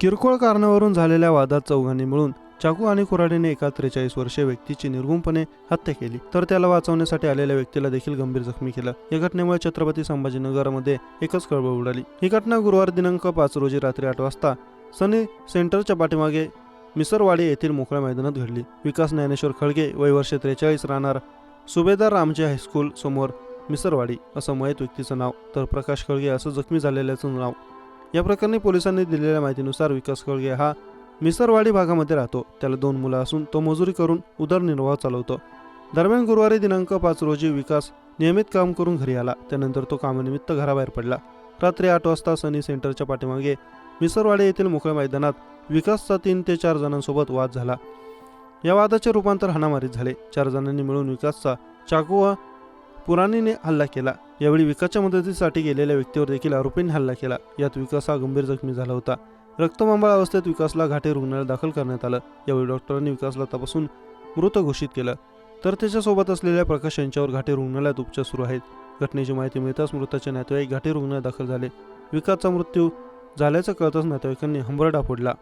किरकोळ कारणावरून झालेल्या वादात चौघांनी मिळून चाकू आणि कुऱ्हाडीने एका त्रेचाळीस वर्षीय व्यक्तीची निर्गुणपणे हत्या केली. तर त्याला वाचवण्यासाठी आलेल्या व्यक्तीला देखील गंभीर जखमी केलं. या घटनेमुळे छत्रपती संभाजीनगरमध्ये एकच कळबळ उडाली. ही घटना गुरुवार दिनांक पाच रोजी रात्री आठ वाजता सनी सेंटरच्या पाठीमागे मिसरवाडी येथील मोकळ्या मैदानात घडली. विकास ज्ञानेश्वर खळगे वय वर्ष त्रेचाळीस राहणार सुभेदार रामजी हायस्कूल समोर मिसरवाडी असं मयत व्यक्तीचं नाव. तर प्रकाश खळगे असं जखमी झालेल्याचं नाव. या प्रकरणी पोलिसांनी दिलेल्या माहितीनुसार विकास खळगे हा मिसरवाडी भागामध्ये राहतो. त्याला दोन मुलं असून तो मजुरी करून उदरनिर्वाह चालवतो. दरम्यान गुरुवारी दिनांक पाच रोजी विकास नियमित काम करून घरी आला. त्यानंतर तो कामानिमित्त घराबाहेर पडला. रात्री आठ वाजता सनी सेंटरच्या पाठीमागे मिसरवाडी येथील मोकळ्या मैदानात विकासचा तीन ते चार जणांसोबत वाद झाला. या वादाचे रूपांतर हाणामारीत झाले. चार जणांनी मिळून विकासचा चाकू व पुराणीने हल्ला केला. यावेळी विकासच्या मदतीसाठी गेलेल्या व्यक्तीवर देखील आरोपींनी हल्ला केला. यात विकास हा गंभीर जखमी झाला होता. रक्तमांबळ अवस्थेत विकासला घाटे रुग्णालयात दाखल करण्यात आलं. यावेळी डॉक्टरांनी विकासला तपासून मृत घोषित केलं. तर त्याच्यासोबत असलेल्या प्रकाश यांच्यावर घाटे रुग्णालयात उपचार सुरू आहेत. घटनेची माहिती मिळताच मृताचे नातेवाईक घाटे रुग्णालयात दाखल झाले. विकासचा मृत्यू झाल्याचं कळताच नातेवाईकांनी हंबरडा फोडला.